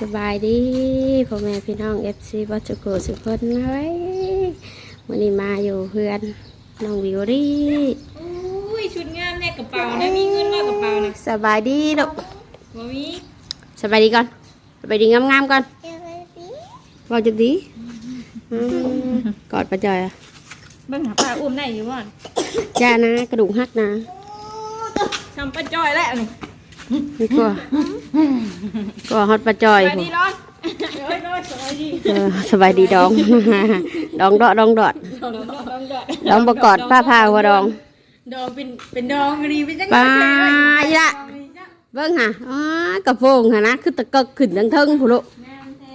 สบายดีพ่อแม่พี่น้องเอฟซีบัจโกสุกคนนะไว้ยวันนี้มาอยู่เพื่อนน้องวิวรี่อุ้ยชุดงามในกระเป๋านะมีเงินว่ากระเป๋านะสบายดีลูกบ่มีสบายดีก่อนสบายดีงามๆก่อนบอกจะดีอืมกอดประจอยอะเบิ่งหาปลาอุ้มได้อยู่บ่จ้านะกระดูกหักนะทำปลาจอยแล้วนี่ นี่ก็ก็ฮอตประจอยไปพุ่นดีร้อนเฮ้ยร้อนสบายดีเออสบายดีดอง ดองดอดองดอดดองดองดองดองดองประกอดผ้าผ้าหัวดอง ดองเป็นเป็นดองรีเป็นจังไปละเบิ้งค่ะอ๋อกระโปรงค่ะนะคือตะกกขึ้นทั้งเทิงผู้ลูก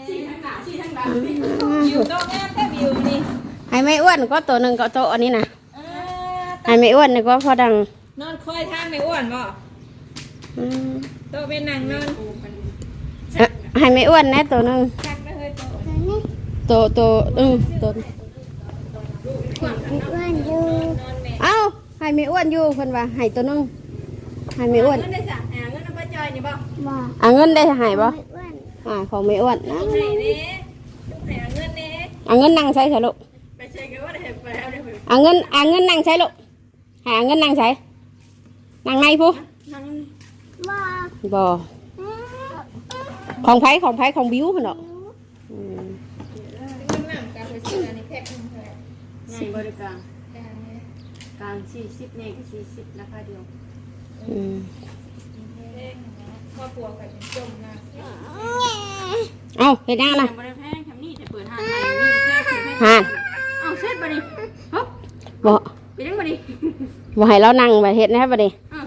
ชี้ทั้งหน้าชี้ทั้งหลังวิวต้องงามแต่วิวนี่ให้ไม่อ้วนก็ตัวหนึ่งก็โตะอันนี้นะเออให้ไม่อ้วนนี่ก็พอดังนอนคอยทางไม่อ้วนบ่ อืมโตเป็นนางนอนเอ่อให้ไม่อ้วนนะตัวหนึ่งจักได้เฮ้ยโตโตโตอืมโตนอนแม่เอ้าให้ไม่อ้วนอยู่คนว่าให้ตัวหนึ่งให้ไม่อ้วนเงินได้จ้ะหาเงินเอาปลาจอยนี่บ่อ่าเงินได้ให้บ่อ่าของไม่อ้วนนะให้เด้ให้เงินเด้อ่าเงินนั่งใช้เถอะลูกไปเช็คกันว่าได้ไปเอาได้ไปอ่าเงินอ่าเงินนั่งใช้ลูกหาเงินนั่งใช้นั่งในผู้นั่ง บ่ของไผของไผของบิวเนาะอืมเงินน้ำกับไปซื้อนหนึงเท่าไหร่สิบบริการกางสี่สิบเนี่ยก็สี่สิบราคาเดียวอืมครอบครัวกันจมนะเอ้าเห็นยังนะบริแพงทำนี่แต่เปิดห้างใหม่วิ่งแค่คือให้ฮะเอาเช็ดบริฮึบบ่ไปยังบริบ่ให้เรานั่งไปเฮ็ดนะครับบัดนี้ อะ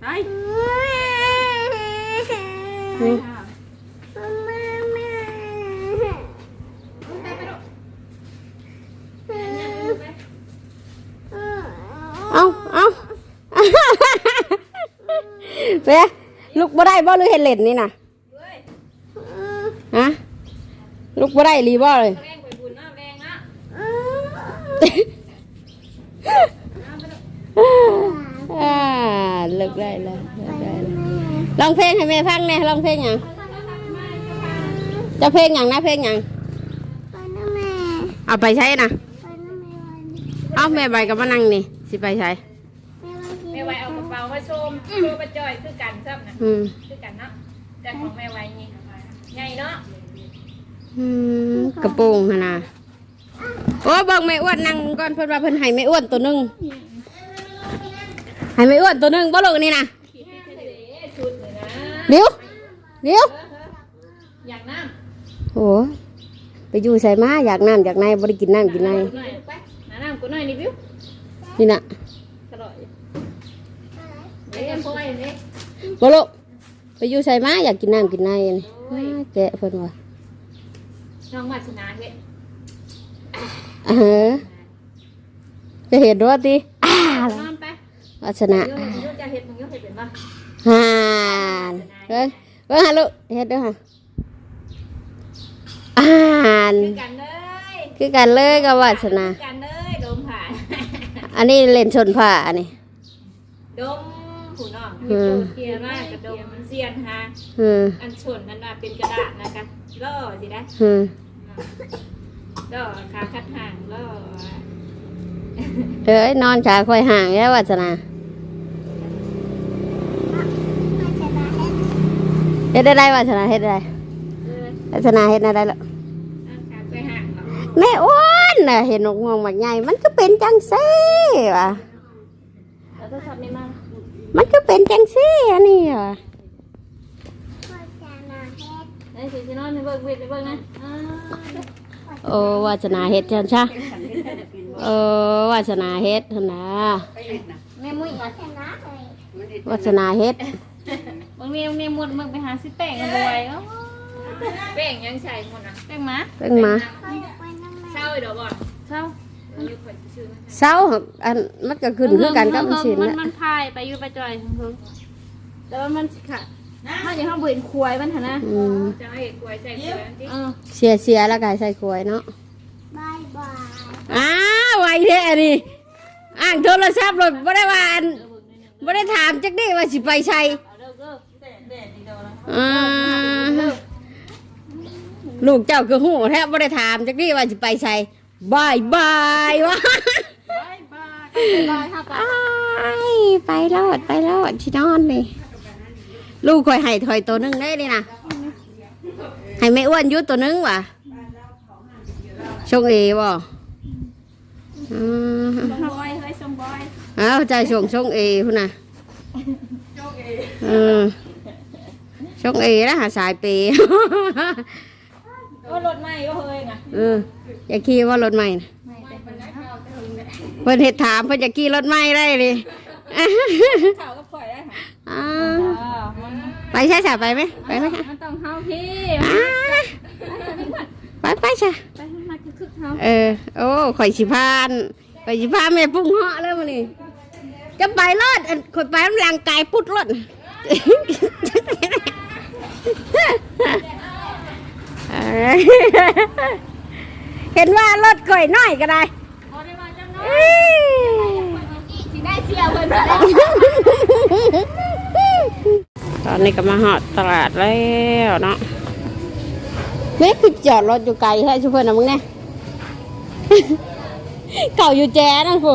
ไป นี่เอ้าเอ้าเว้ยลุกบ่ได้บ่หรือเห็นเล่นนี่น่ะฮะลุกบ่ได้รีบ่เลย แรงไปบุญนะแรงนะ อ่าเลิกได้แล้วเลิกได้แล้ว ร้องเพลงให้แม่ฟังแหน่ร้องเพลงหยังจะเพลงหยังนะเพลงหยังเอาไปใช้นะเอาแม่ใบกับมานั่งนี่สิไปใช้แม่ไว้เอากระเป๋ามาชมโชว์ปลาจอยคือกันซ้ำนะอืมคือกันเนาะแต่ของแม่ไว้นี่ใหญ่เนาะอืมกระโปรงหนนะโอ้บอกไม่อ้วนนั่งก่อนเพิ่นว่าเพิ่นให้ไม่อ้วนตัวหนึงให้ไม่อ้วนตัวหนึงบ่ลูกนี่นะชุด เลยนะเดี๋ยวเดี๋ยวอยากน้โอ้ยไปอยู่ใส่มาอยากน้ำอยากในบ่ได้กินน้ำกินในำหน่อยไปหาน้ำกูหน่อยนี่บิวนี่น่ะตลอดเดี๋ยวพ่อยนี่บ่ลูกไปอยู่ใส่มาอยากกินน้ำกินในนี่อ้าแกะเพิ่นว่าน้องวัฒนาเฮ็ดเออจะเห็นด้วยติอ้านอนไปวัชนะเดี๋ยวมึงจะเฮ็ดมึงยกเฮ็ดเป็นป่ะห่าน เบิ่งเบิ่งหาลูกเฮ็ดเด้อค่ะอ่านคือกันเลยคือกันเลยกับวัชนะคือกันเลยดมผ่านอันนี้เล่นชนผ้าอันนี้ดมผู้น้องอืมเกียร์มากกับดมมันเสียนฮะอืมอันชนมันว่าเป็นกระดาษนะกันล่อสิได้อืมล่อขาคัดห่างล่อเอ้ยนอนขาคอยห่างแล้ววัชนะ เฮ็ดได้ได้วัชนะเฮ็ดได้เออวัชนะเฮ็ดได้ได้แล้วนั่งขาไปห่างหรอแม่อ้วนน่ะเห็นนกงวงมักใหญ่มันก็เป็นจังซี่ว่ะแล้วก็ชับนี่มามันก็เป็นจังซี่อันนี้ว่ะไอ้สิสินอนให้เบิ่งเวทไปเบิ่งนะอ่าโอ้วาสนาเฮ็ดจังซะเออวาสนาเฮ็ดหั่นนะแม่มุ้ยวาสนาเฮ็ด บางเมียบางเมียหมดมึงไปหาสิแป้งรวยเอ้าแป้งยังใส่หมดอะแป้งหมาเพิ่งมาเศร้าอีกดอกบ่เศร้าอายุคนชื่อมันเช้าอันมันก็ขึ้นคือกันกับมันสินมันน่ะมันพายไปอยู่ไปจอยทั้งคืนแต่ว่ามันสิค่ะถ้าอย่างเขาเห็นควายมันเถอะนะอืมจะให้ควายใส่ควายที่เสียเสียแล้วก็ให้ใส่ขวยเนาะอ้าวไวแท้นี่อ่างโทรศัพท์รถบ่ได้ว่าอันบ่ได้ถามจักนี่ว่าสิไปใช้เอาเด้อเด้ออ่าลูกเจ้าคือหูแทบไม่ได้ถามจักนี่ว่าจะไปใส่บายบายวะบายบายบายครับอ้ายไปรอดไปรอดชินอนเลยลูกคอยให้ถอยตัวหนึงได้เลยนะให้ไม่อ้วนยุดตัวหนึงว่ะชงเอบ่อืมบอยเฮ้ยส่งบอยเอาใจชงชงเอพุ่นน่ะเออ ชงเอแล้วหาสายเปย์ก็รถใหม่ก็เฮ้ยนะเอออย่าขี่ว่ารถใหม่นะไม่แต่เป็นนะเพิ่นเฮ็ดถามเพิ่นจะขี่รถใหม่ได้เลยข่าวก็ปล่อยได้ค่ะอ้าอ่าวมันไปใช่จ้ะไปไหมไปไหมคะมันต้องเฮาพี่อ้าไปไปจ้ะไปให้มาคึกๆเฮาเออ โอ้ข่อยสิพานข่อยสิพาแม่ปุ้งเหาะเลยมื้อนี้จะไปรอดอันข่อยไปมันร่างกายพุดรถเอ้ย เห็นว่ารถข่อยน้อยก็ได้พอได้มาจังเนาะเอ้ยสิได้เสียเพิ่นสิได้ตอนนี้ก็มาหอดตลาดแล้วเนาะนี่คือจอดรถอยู่ไกลแท้ชุเพื่อนนะมึงเนี่ยเก่าอยู่แจนั่นฟู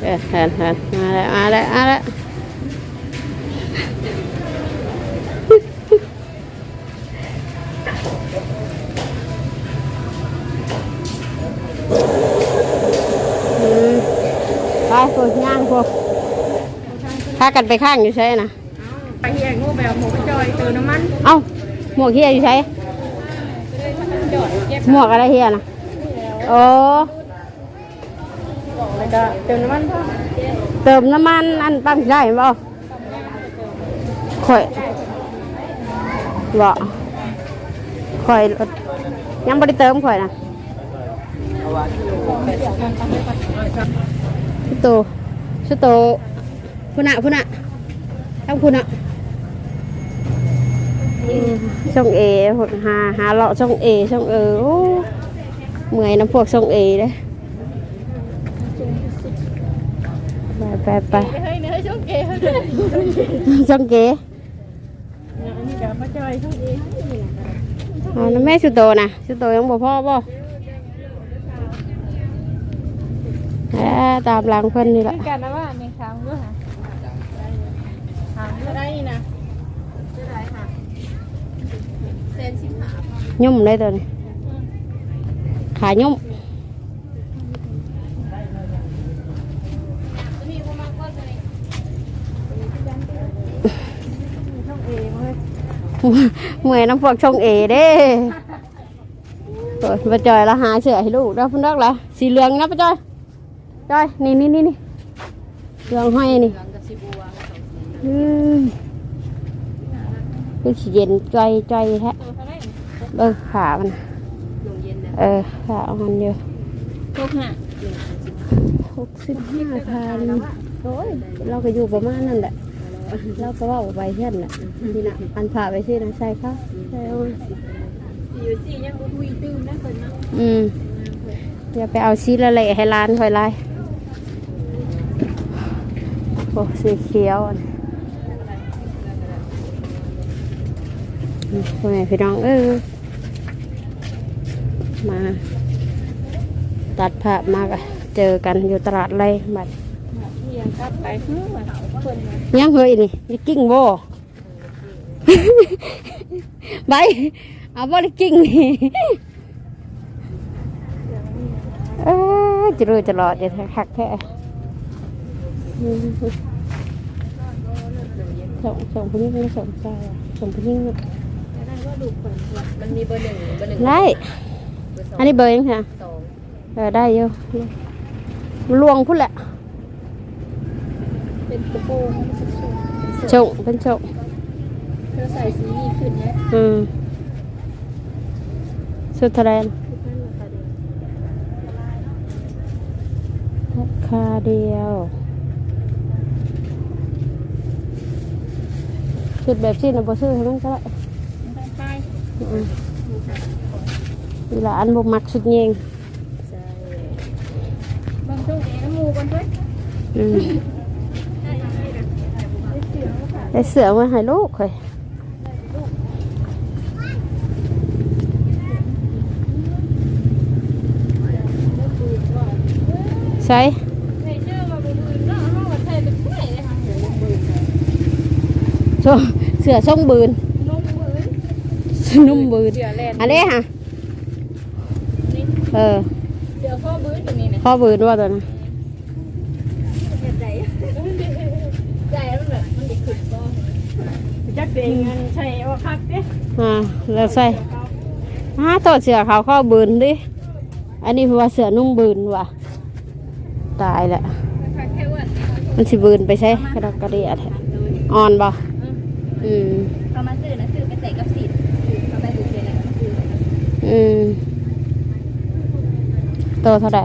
เออเห็นเห็นมาแล้วมาแล้วมาแล้ว อืมไปฟูย่างฟูพากันไปข้างอยู่ใช่นะไปเฮียงูแบบหมูกระจอยเติมน้ำมันเอ้าหมวกเฮียอยู่ใช่จอดเก็บหมวกอะไรเฮียนะโอ้แล้วก็เติมน้ำมันพ่อเติมน้ำมันอันปั๊มได้บ่ ข่อยบ่ข่อยยังบ่ได้เติมข่อยนะชุดโตชุดโตพุ่นน่ะพุ่นน่ะทั้งพุ่นน่ะอืมช่องเอหาหาเลาะช่องเอช่องเออโอ้เมื่อยน้ำพวกช่องเอเด้ไปไปไปเฮ้ยเฮ้ยช่วงเกย์เฮ้ยช่องเก๋อันนี้ กับมาจอยเขาเองอ๋อแล้วแม่ชุดโตนะชุดโตยังบ่พ่อบ่แหมตามหลังเพิ่นนี่แหละกันนะว่าในครั้งด้วยค่ะถามด้วยได้นะได้ค่ะเซนสิบห้ายุ่มเลยตัวนี้ขายุ่มมีประมาณก็จะ เมื่อยน้ำพวกชงเอเด้อป้าจอยละหาเสือให้ลูกแล้วพุ่นดอกละสีเหลืองนะป้าจอยจอยนี่นี่นี่นี่เหลืองห้อยนี่กับสิบัวอืมคือสิเย็นใจใจแท้ตัวเท่าไหร่เออขามันเออขาอามันเยวทุกห้าหกสิบห้าพันโอ้ยเราก็อยู่ประมาณนั่นแหละ เราก็ว่าไปเพื่อนแหละนี่นะอันผ่าไปสินะใช่ครับใช่เอามาสี่อยู่สี่ยังอุ้ยตื้มนะคนนะอืมอย่าไปเอาซีละเละให้ร้านคอยไล่โอ้สีเขียวอันนี่พ่อแม่พี่น้องเออมา ตัดผ้ามากะเจอกันอยู่ตลาดไรบัด เฮียกลับไปเพื่อนยังเฮ้ยนี่นี่กิ้งบ่ไปเอาบ่ได้กิ้งนี่เออจะรู้จะรอดจะคักแท้อืมส่งส่งผู้หญิงไม่ส่งชายอะส่งผู้หญิงมันมีเบอร์หนึ่งเบอร์หนึ่งได้อันนี้เบอร์ยังไงเออได้อยู่มันลวงพุ่นแหละ เป็นกระโปรงเป็นสูงชงเป็นชงเธอใส่สีนี้ขึ้นเนี่ยอืมสุดทะเลนราคาเดียวชุดแบบชิ้นนะบ่ซื้อให้มันก็ได้ไปอืมเวลาอันบ่มักสุดเยงใช่บางช่วงเองน้ำมูกันด้วยอืม ได้เสือมาให้ลูกค่ยใช่เสือส่งบืนนุ่มบืนอันนี้ฮะเออข้อบืนตัวนี้นะข้อบืนว่าตัวนี้ จักตัวเองมันใช่ว่าคักเด้อ่าแล้วใส่ฮะตัวเสือเขาข้อบืนดิ อันนี้เพราะว่าเสือนุ่มบืนว่ะ ตายแล้วแค่ว่ามันสิบืนไปใช่กระดกกระเดียแท้อ่อนบ่อืม เขามาซื้อนะซื้อไปใส่กับสีเขาไปบุกเลยนะซื้ออืมโตเท่าไหร่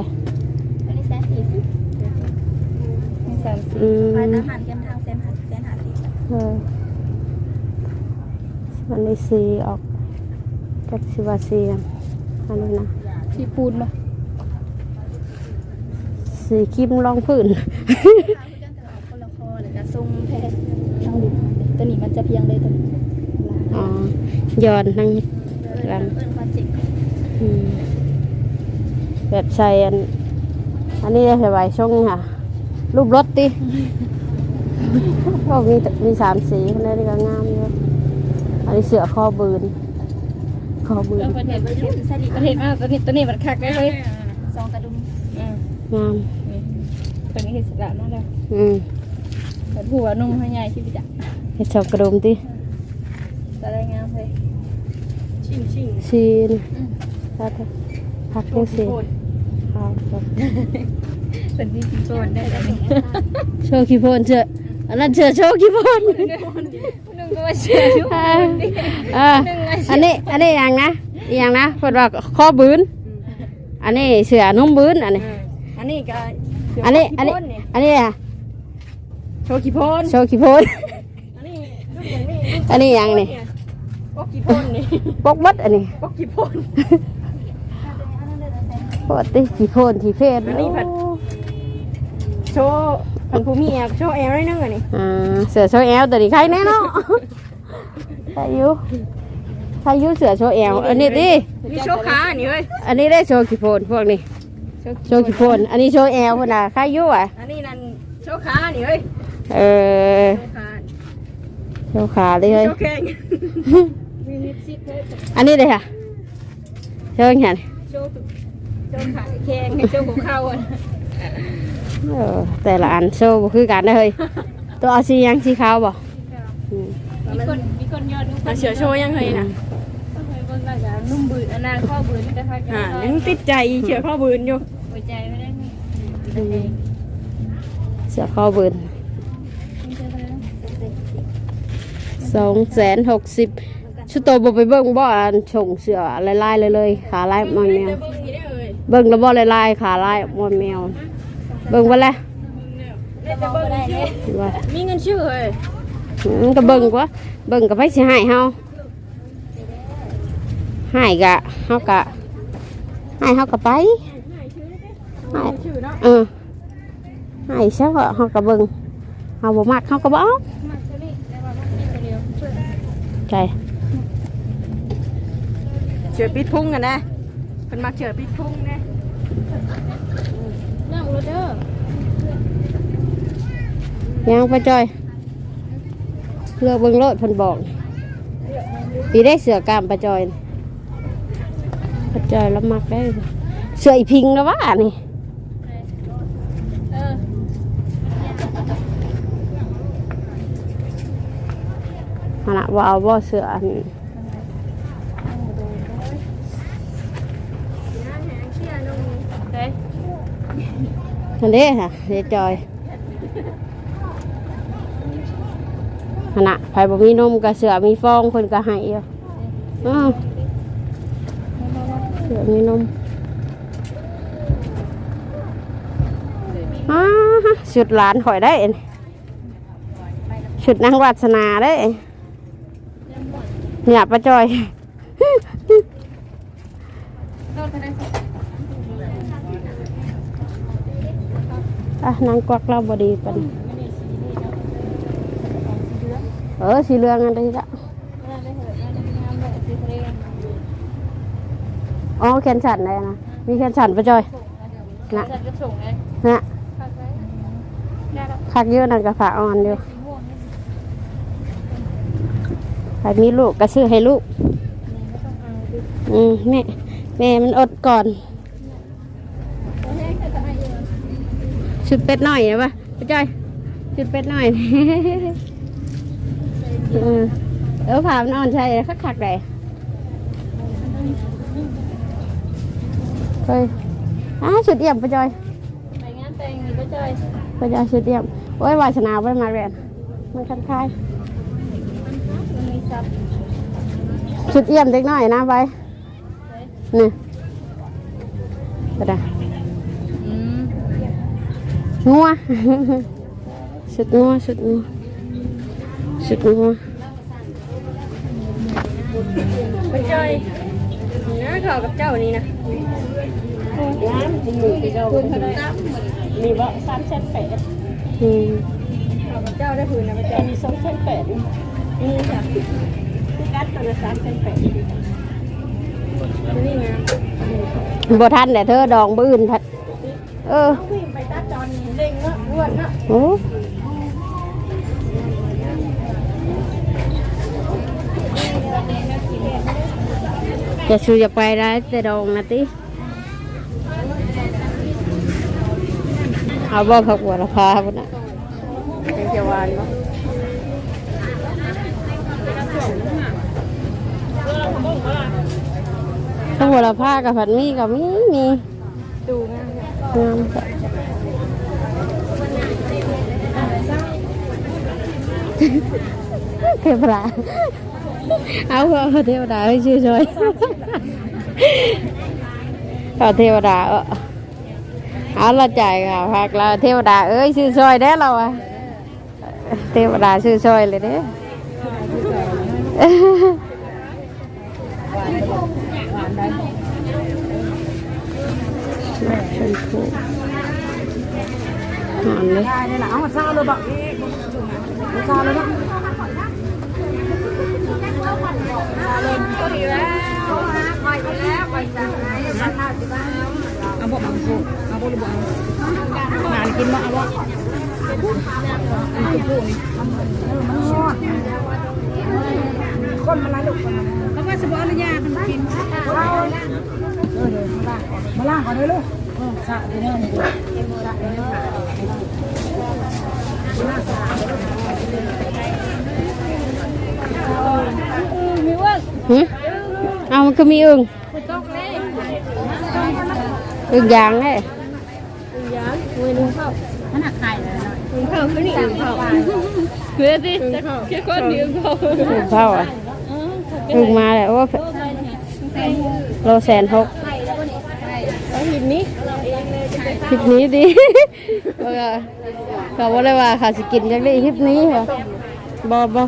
อันนี้แสนสี่สิบนี่แสนสี่อืมไปทหารเกมทางแสนหาแสนหาสิบเออ อันนี้สีออกกับสิบาสีอันอันนี้นะที่ปูนมาสีครีมรองพื้นคนละคอหรือจะทรงแพทย์เอาดิตัวนี้มันจะเพียงเลยตัวนี้อ๋อย้อนทั้งเอิ้นเอิ้นความเจ็บอืมแบบใส่อัน อันนี้ได้ใบช่องค่ะ รูปรถติ ก็มีมีสามสีคนนี้ก็งามอยู่อั นนี้เสือคอบืนคอบืนประเทศประเทศสลิประเทศอะตัวนี้ตัวนี้มันคักได้เลยซองกระดุมอ่างามนี่ตัวนี้เห็ดสระนั่นแหละอืมแต่หัวนุ่มให้ใหญ่ชีวิตอะเห็ดชอบกระดมติจะได้งามเลยชิงชิงชีนพักพักเที่ยวสีครับครับเป็นที่กินโซนได้แล้วนี่โชว์ขี้โพนเชื่ออันนั้นเชื่อโชว์ขี้โพนนุ่ม ก็ว่าเชื่อชุ่มอ่าอ่าอันนี้อันนี้อย่างนะอหย่างนะเพิ่นว่าข้อบืนอันนี้เสือนุ่มบืนอันนี้ อันนี้ก็อันนี้อันนี้อันนี้อะโชว์กี่โพนโชว์ขี้โพนอันนี้ลูกอย่างนี้อันนี้อย่างนี่ปกกี่โพนนี่ปกบัดอันนี้ปกกี่โพนปกติขี้โพนขี้เพศอันนี้ผัดโชว์ ผันภูมิแอกโชว์แอลได้นึงอันนี้อ่าเสือโชว์แอลตัวนี้ใครแน่เนาะใครอยู่ใครอยู่เสือโชว์แอลอันนี้ดิมีโชว์ขาอันนี้เว้ยอันนี้ได้โชว์ขี้โพนพวกนี้โชว์ขี้โพนอันนี้โชว์แอลพุ่นน่ะใครอยู่อะอันนี้นั่นโชว์ขาอันนี้เว้ยเออโชว์ขาโชว์ขาเลยเฮ้ยโชว์แข้งมีนิดซิดเลยอันนี้เลยค่ะโชว์เห็นโชว์โชว์ขาแข้งโชว์หัวเข่าอะ เออแต่ละอันโชว์บ่คือกันได้อเฮ้ยตัวเอาสีหยังสีขาวบ่อืมมีคนมีคนยอดทุกคมานเสือโชว์ยังเคยนะเคยเบิ่งแล้วจะนุ่มบืนอันนั้นข้อบืนแต่พักอ่ายังติดใจเชือข้อบืนอยู่หัวใจไม่ได้มีเสือคอเบินสองแสนหกสิบชุดโตบ่ไปเบิ่งบ่อันชงเสือลายๆเลยเลย ขาลายมันแมวเบิ่งนี่ได้เอ่ยเบิ่งแล้วบ่ลายๆขาลายมันแมว เบิ่งบ่แล้วจะมองได้เลยว่ามีเงินชื่อเฮ้ยอืมก็เบิ่งกว่าเบิ่งก็ไปสิให้เฮาให้กะเฮากะให้เฮาก็ไปให้ชื่อเนาะเออให้ซะว่าเฮาก็เบิ่งเฮาบ่มักเฮาก็บ่เอามาตัวนี้แต่ว่ามันมีตัวเดียวเพื่อนใช่เชือปิดพุ่งกันนะเพิ่นมักเชือปิดพุ่งนะนั่ง รถเด้อยังไปจอยเลือกเบิ่งรถพิ่นบอกปีได้เสือกามปลาจอยปลาจอยแล้วมักได้ เสืออีพิงแล้ววะนี่เออขนาดว่าเอาบ่เสืออัน เฮ้ย นั่นเด้ค่ะเดจอยขนาดไผบ่มีนมกับเสือมีฟองเพิ่นก็ให้อยู่อ้าวเสือมีนมอ้าชุดหลานข่อยได้ชุดนางวัสนาได้เนี่ยป้าจอย โดนคะแนน อะนางกวักเราบดีปันเออสีเหลืองอันนี้ละอ๋อแขนฉันได้นะมีแขนฉันป้าจอยนะฉันจะส่งไงนะผักไว้ได้แล้วคักเยอะนั่นกับฝาอ่อนอยู่สีม่วงนี่ใครมีลูกก็ซื้อให้ลูกไม่ต้องเอาดิอืมแม่แม่มันอดก่อน ตัวแห้งจะทำไมเยอะ ชุดเป็ดหน่อยนะปะพี่จ้อยชุดเป็ดหน่อยเออเออผ่ามันอ่อนใช่คักคักๆเลยเฮ้ยอ้าชุดเอี่ยมพี่จ้อยไปงานแต่งนี่ก็จอยพี่จ้อยชุดเอี่ยมโอ้ยวาสนาไว้มาเรียนมันคันคายมันมีซับชุดเอี่ยมเด็กน้อยนะไปนี่ก็ได้อืม งัวชุดงัวชุดงัวชุดงัวไปจอยน้าเขากับเจ้านี่นะคุณเขาได้มีบ่สามเส้นแปดอืมเขากับเจ้าได้ผืนนะไปจอยมีสองเส้นแปดนี่ค่ะพี่กัดตัวละสามเส้นแปดนี่ไงบ่ทันแต่เธอดองบื้นทัดเออ โอ้จะชูจะไปได้แต่ดองนะติเอาบ่ผักบัวละพาพุ่นน่ะเป็นเขียวหวานเนาะผักบัวละพากับผัดหมีกับมีมีดูงามเนี่ยงาม จ้ะเทวดาเอาเอาเทวดาให้ชื่อช่วยเอาเทวดาเออเอาละจ่ายค่ เราเทวดาเอ้ยชื่อช่วยได้วดาชื่อช่วยเลยเด้ชมพูหอนเลยได้นี่แหละเอามาเศร้าเลยบอกเศร้าเลยเนะเอาบ่เอาบ่เอาบ่หรือบ่เอางานกินมาเอาบ่อันคือผู้นี่เออมันฮอดคนมันหลายลูกมันแล้วก็สิบ่อนุญาตมันกินเออเดี๋ยวมาล่างมาล่างก่อนเลยลูกสะไปเด้อนี่ดูมีว่า หึเอามันก็มีอึ่งไปตกเลยอึ่งยางเลยมันหักไข่เลยข้าวคือนี่ข้าวเพื่อสิแค่คนเดียวเขาอึ่งเผาอะอึ่งมาแล้วว่าโลแสนหกเอาหินนี้คลิปนี้ดี เออเขาบอกเลยว่าเขาสิกินจากนี้คลิปนี้เหรอบอบอ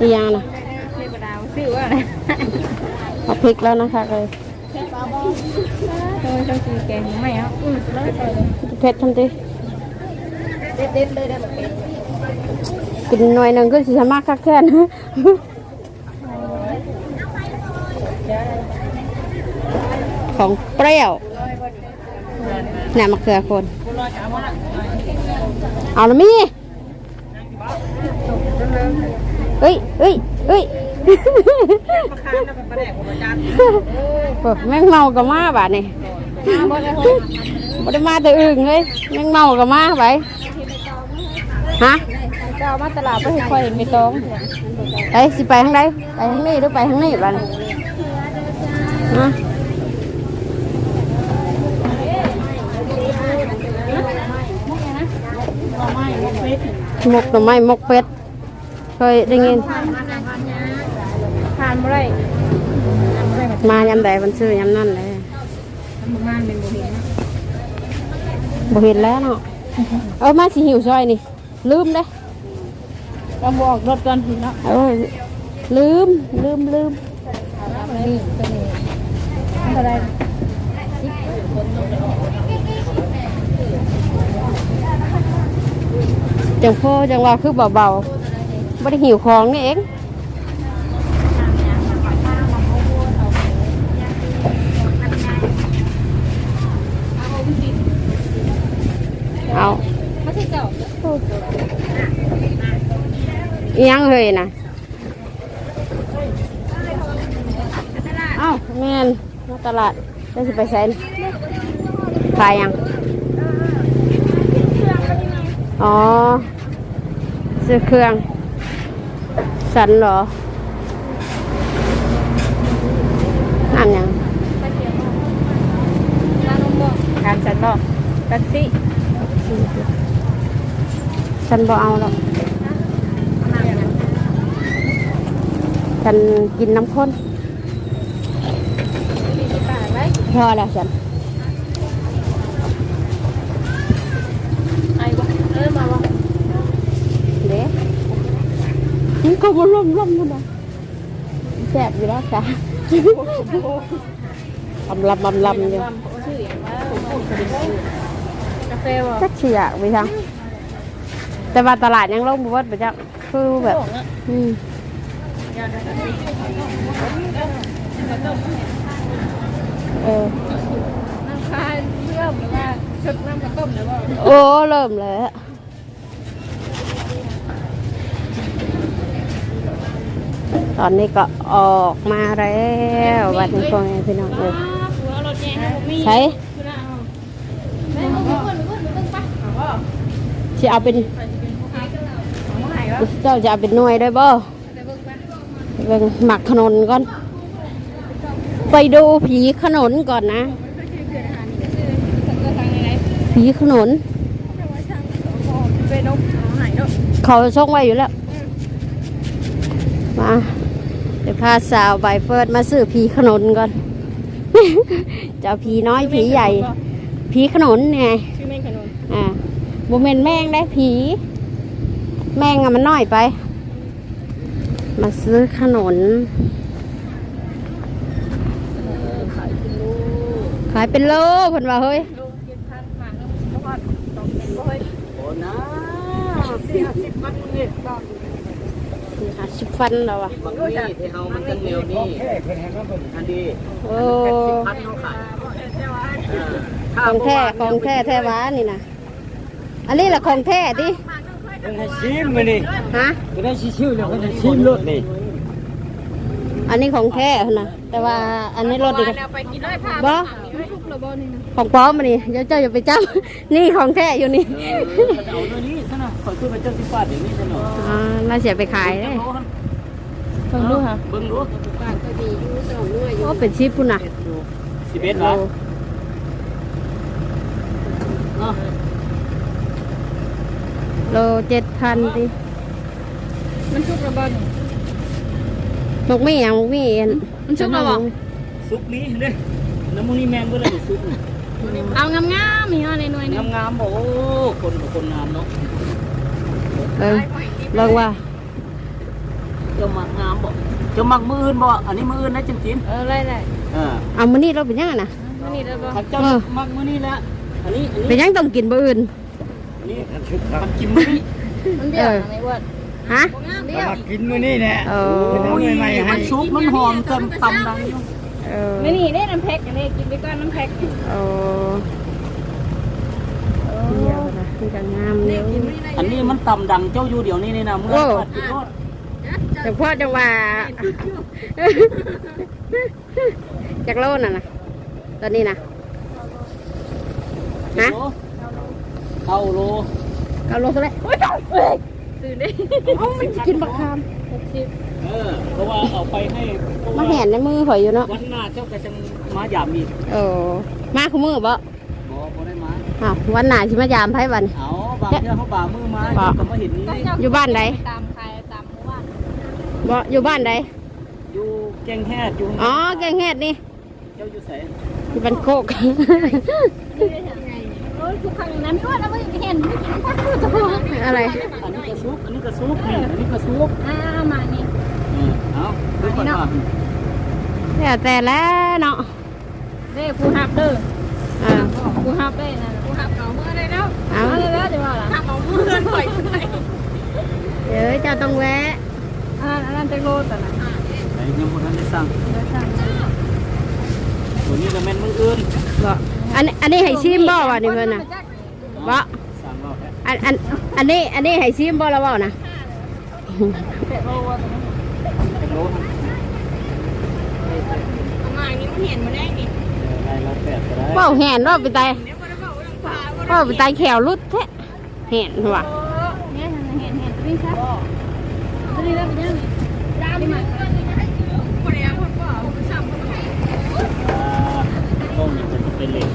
อีกอย่างนะเทวดาชื่อว่าอะไรเอาพริกแล้วนะคะเลยโดยต้องกินแกงไม่เอาอืมแล้วไปเลยเผ็ดทันทีเด็ดเด็ดเลยได้แบบเป็นกินหน่อยหนึ่งก็สิสามารถคักแค่น ของเปรี้ยวน่ะมะเขือคน เอาละมี่เฮ้ยเฮ้ยเฮ้ยโอ้แม่งเมากับมาบาดนี่บ่ได้มาแต่อึ่งเลยแม่งเมากับมาไปฮะจะเอามาตลาดไปให้ค่อยไม่ต้องไปสิไปทางใดไปทางนี้หรือไปทางนี้บ้านฮะ มกหน่อไม้หมกเป็ดเคยได้ยินทานบ่ได้มายำใดมันซื้อยำนั่นเลยทำงานเป็นบ่เห็นนะบ่เห็นแล้วเนาะเอามาสิหิวซอยนี่ ลืมเด้เราบอกรถก่อนเนาะเอ้ยลืมลืมลืมนี่ตัวนี้มันก็ได้ จังพ่อจังว่าคือเบาๆไม่ได้หิวของนี่เองเอาเอียงเลยนะเอ้าแม่นมาตลาดได้สิไปใส่ขายยัง อ๋อซื้อเครื่อง สันเหรอนั่นยังทานฉันบอกแท็กซี่ฉันบ่เอาหรอกฉันกินน้ำข้นมีที่ป่าไหมพอแล้วฉัน ไอ้วะเออมาวะ เด้มัน ก็บ่ล่มล่มอยู่นะแสบอยู่แล้วจ้ะลำลำลำลำอยู่ยกาแฟวะจักเฉียกไปทางแต่ว่าตลาดยังลงบ่เบิดไปจักคือแบบอืมเออน้ำคายเริ่มหรือว่าชุดน้ำกระต้มหรือว่าโอ้เริ่มแล้ว ตอนนี้ก็ออกมาแล้ววันนี้พ่อแม่พี่น้องเออหัวรถแย่ให้ผมมีใช้คือเอาแม่เพื่อนเพื่อนเพื่อนเพื่อนปะเอาบ่จะเอาเป็นเอาไหนวะเจ้าจะเอาเป็นหน่วยได้บ่ไปเบิ่งปะเบิ่งหมักขนนก่อน ไปดูผีขนนก่อนนะก็ทางไหนผีขนนไปนกเอาไหนเนาะเขาช่องไว้อยู่แล้วมาเดี๋ยว พาสาวใบเฟิร์ดมาซื้อผีขนนก่อนจะเอาผีน้อยผีใหญ่ ผีขนนไงชื่อแม่งขนมอ่าบุเมนแม่งได้ผี แม่งอะมันน้อยไป มาซื้อขนนขายเป็นโลเพิ่นว่าเฮ้ยลูกกินพันหมากลูกสิบพันต้องเป็นบ่เฮ้ยโอ้นะสี่ห้าสิบพันนี่ต่อนี่ค่ะชิฟันเราอะบางนี่ที่เฮามันจังเร็วนี่อันดีโอ้พันเขาขายของแท้ของแท้แท้หวานี่นะอันนี้แหละของแท้ดิเป็นให้ชิมมานี่ฮะเป็นให้ชิวๆเลยเป็นให้ชิมรถนี่ อันนี้ของแท้พุ่นนะแต่ว่าอันนี้รถดีกว่าเอาไปกินได้ผ้าบ่ทุกระบนี่นะของปลอมมานี่เดี๋ยวเจ้าอย่าไปจับนี่ของแท้อยู่นี่เขาจะเอาเรื่องนี้ซะนะขอซื้อไปเจ้าสิบบาทเดี๋ยวนี้ซะหน่อยอ่าน่าเสียไปขายเลยเบิ่งดูค่ะเบิ่งดูโอ้เป็นชิปพุ่นนะสิบเอ็ดโลบาทเนาะโลเจ็ดพันดิมันทุกระบน มกมี่อะมกมี่อันมันชุบแล้วบ่ซุปนี้เด้น้ำมูนี่แมงเบิ่เลยซุปนี่เอางามๆมีอะไรหน่วยนึงงามๆบ่โอ้คนบ่คนงามเนาะเออเบิ่งว่าเจ้ามักงามบ่เจ้ามักมืออื่นบ่อันนี้มืออื่นนะจริงเออไล่ไล่ๆเออเอามื้อนี้เราเป็นยังไงนะมันนี่ระบถ้าเจ้ามักมือนี้แล้วอันนี้อันเป็นนี้ยังต้องกินมื้ออื่นอันนี้มันกินมือนี้มันเบี้ยวไม่อ้วน ฮะเบี้ยวกินมื้อนี้แหละเออโอ้ยมันซุปมันหอมเต็มตำดังอยู่เออไม่นี่ได้น้ำแพ็กอันนี้กินไปก่อนน้ำแพ็กเออเดี๋ยวนะนี่ก็งามเดียวอันนี้มันตำดังเจ้าอยู่เดี๋ยวนี้นี่นะเมื่อโอ้ปัดกินรถแต่พ่อจะว่าจากโลน่ะนะตอนนี้นะฮะเข้าโลเอาโลเท่าไหร ตื่นได้เอ้ามันจะกินบักคามหกสิบเออ เพราะว่าเอาไปให้เพราะมาว่าแห่นในมือข่อยอยู่เนาะวันหน้าเจ้าก็จะมาหยามอีกเออมาคู่มือบ่บ่บ่ได้มาอ้าววันหน้าสิมายามไผวัน เอาบางเทื่อเขาบ่ามือมาเจ้าก็มาเห็นนี่อยู่บ้านใด ตามใครตามหมู่บ้านบ่อยู่บ้านใดอยู่แกงแฮดอยู่อ๋อแกงเฮ็ดนี่เจ้าอยู่ไสอยู่บ้านโคกโอ้ยทุกครั้งนั้นก็แล้วไม่เห็นไม่กินข้าวทุกคนอะไร อันนี้ก็ ซุปอันนี้ก็ซุปนี่อันนี้ก็ซุปอ่ามานี่เออเอาดูก่อนว่าแล้วแต่แล้วเนาะเด้ผู้ฮับเด้อเออผู้ฮับได้นะผู้ฮับเอาเมื่อได้แล้วเอาเอาเลยแล้วจะว่าล่ะฮับเอาเมื่อปล่อยไปเดี๋ยวเจ้าต้องแวะอันนั้นอันนั้นจะโลแต่ละไหนยังบ่ทันได้สั่งเดี๋ยวสั่งตัวนี้ก็แม่นมืออื่นบ่อันนี้อันนี้ให้ชิมบ่วะนี่เพิ่นน่ะบ่สั่งร อบแล้วอันอันอันนี้อันนี้ให้ชิมบ่แล้วบ่นะฮเป็ดโลวะตรงนั้นเป็นโลครับเอามาอันนี้มันเห็นมาได้นี่ได้ละแปดก็ได้เป้าแหนรอบไปตายเดี๋ยวมันจะบอกว่าลังพาว่าเป้าไปตายแขวรุดแท้แหนว่ะเนี่ยทางเห็นเห็นวิ่งชัดตัวนี้เริ่มเป็นยังไงดามมาคนเดียวคนป่าคนซ้ำคนไหน อ่าต้นนี่จะเป็นเหล็ก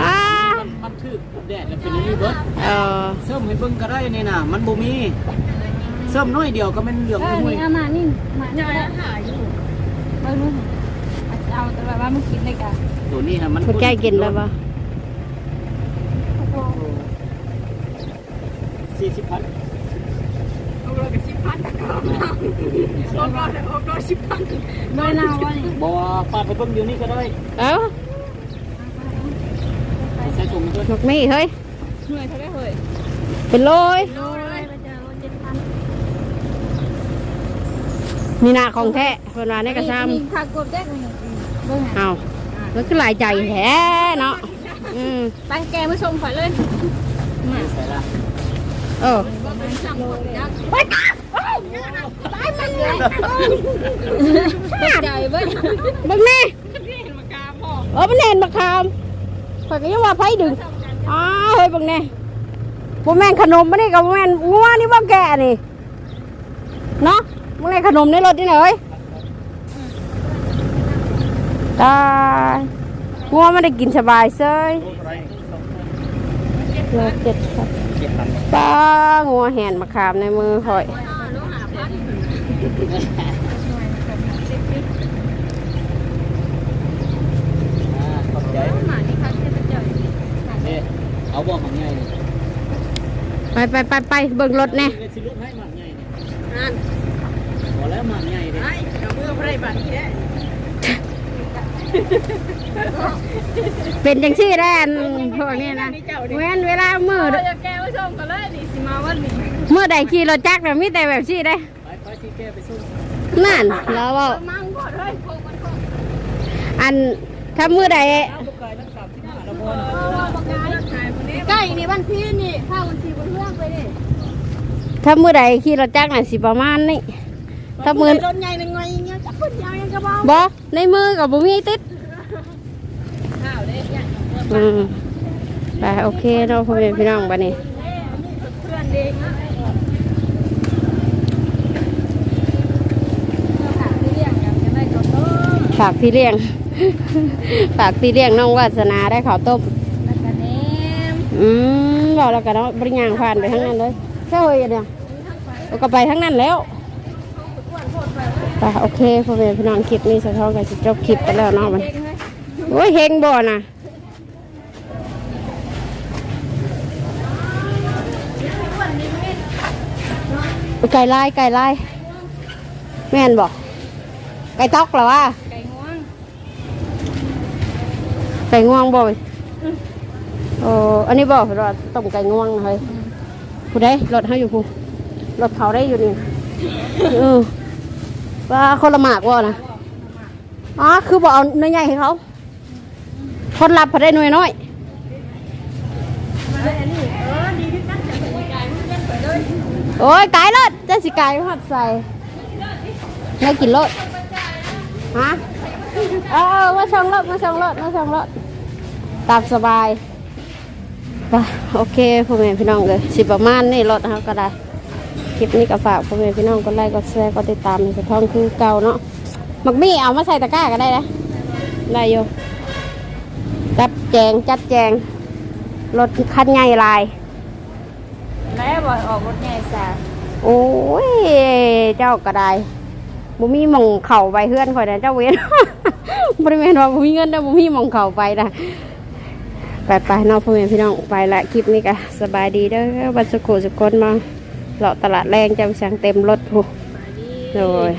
อ้า มันมันถือ แดดแล้วเป็นอย่างนี้เบิดเออเสริมให้เบิ่งก็ได้นี่น่ะ มันบ่มีเสริมน้อยเดียวก็เป็นเหลืองเออห้วยนี่เอามานี่มานี่หาอยู่เออรู้เอาแต่แบบว่ามันกินได้กันตัวนี้ฮะมันคุณใจกินแล้วปะสี่สิบพันเอาเลยกับสิบพันเอาเลยเอาเลยสิบพันโดยนาวว่านี่บ่ปาดให้เบิ่งอยู่นี่ก็ได้เอ้า ใส่มด้วยหมกมีเฮ้ยเหนื่อยเท่าไรเฮ้ยเป็นโลยโลเลยเราจะโลเจ็ดพันนี่นาของแท้เพิ่นว่าในกระชามผักกบแจ๊กนี่เบิ่งเอามันคือหลายใจแท้เนาะอืมไปแกมาส่งข่อยเลยมาใส่ละเออไปกันตายมันเลยตกใจเบิ้ลเบิ่งแน่เออมันเห็นบักคาม ข่อยก็ยังว่าไผดึงอ้าเฮ้ยเบิ่งแน่บ่แม่นขนมบ่นี่ก็บ่แม่นงัวนี่บ่แก่นี่เนาะมึงได้ขนมในรถนี่น่ะเอ้ยตายงัวมันได้กินสบายเซ้ยโลเจ็ดครับเจ็ดพันป้างัวแหนมะขามในมือข่อยอ่าขอบใจ หมานี่ค่ะที่จะเจอ นี่เอาบ่หมักใหญ่นี่ไปไปไปไปเบิ่งรถแน่เดี๋ยวสิลูกให้หมักใหญ่นี่นั่นพอแล้วหมักใหญ่นี่ไอ้เอามือไปได้บาทนี้ได้เป็นจังซี่ได้อันพวกนี้นะเว้นเวลามือเราจะแก้ไว้ส่งกันเลยนี่สิมาวันนี้มือใดขี่รถจักรน่ะมีแต่แบบซี่ได้ไปไปสิแก้ไปสู้นั่นแล้วเว่ามั่งก่อนเลยโคมันโคอันถ้ามือใด ใกล้นี่บ้านพี่นี่ข้าววันทีบนเรื่องไปนี่ถ้ามือใดขี่รถจักรน่ะสิประมาณนี้ถ้ามือรถใหญ่หนึ่งไงเงี้ยจับคนยาวยังกระบอกบ่ในมือกับบ่มีติดข้าวเลยใหญ่อืมไปโอเคเนาะพ่อแม่พี่น้องบัดนี้เพื่อนเด็กนะค่ะที่เรียกกันจะได้ก็ต้มฝากพี่เลี้ยง ฝากพี่เลี้ยงน้องวาสนาได้ข้าวต้มแล้วก็แหนม อืมบอกแล้วกันเนาะบริญางผ่านไปทั้งนั้นเลยแค่เฮ้ยเนี่ยเราก็ไปทั้งนั้นแล้วไปโอเคพ่อแม่พี่น้องคลิปนี้สะท้อนกันสิจบคลิปไปแล้วเนาะมันโอ้ยเฮงบ่นะไก่ลายไก่ลายแม่นบอกไก่ตอกเหรอวะไก่ง่วงไก่ง่วงบ่เว้ย โอ้อันนี้บอกรอต้มไก่ง่วงนะเฮ้ยผู้ใดรถเขาอยู่ผู้รถเขาได้อยู่นี่เออว่าคนละหมากว่านะอ๋อคือบอกเอาเนื้อใหญ่ให้เขาคนรับพอได้หน่วยน้อยโอ้ยไก่รถจะสิไก่หัดใส่ไม่กินรถฮะเออมาช่องรถมาช่องรถมาช่องรถตามสบาย ไปโอเคพ่อแม่พี่น้องเลยสิประมาณนี่รถนะครับก็ได้คลิปนี้ก็ฝากพ่อแม่พี่น้องกดไลค์กดแชร์กดติดตามในสะท้องคือเก่าเนาะมักมี่เอามาใส่ตะกร้าก็ได้นะได้อยู่จัดแจงจัดแจงรถคันใหญ่หลายแล้วบ่ออกรถใหญ่สาโอ้ยเจ้าก็ได้บ่มีหมองเข่าไปเฮือนข่อยนะเจ้าเว้นบริเวณว่าบ่มีเงินนะบ่มีหมองเข่าไปนะ ไปไปน้องพ่อแม่พี่น้องไปละคลิปนี้ก็สบายดีเด้อบันสุขุสุขคนมาเลาะตลาดแรงจะไปสั่งเต็มรถพูโดย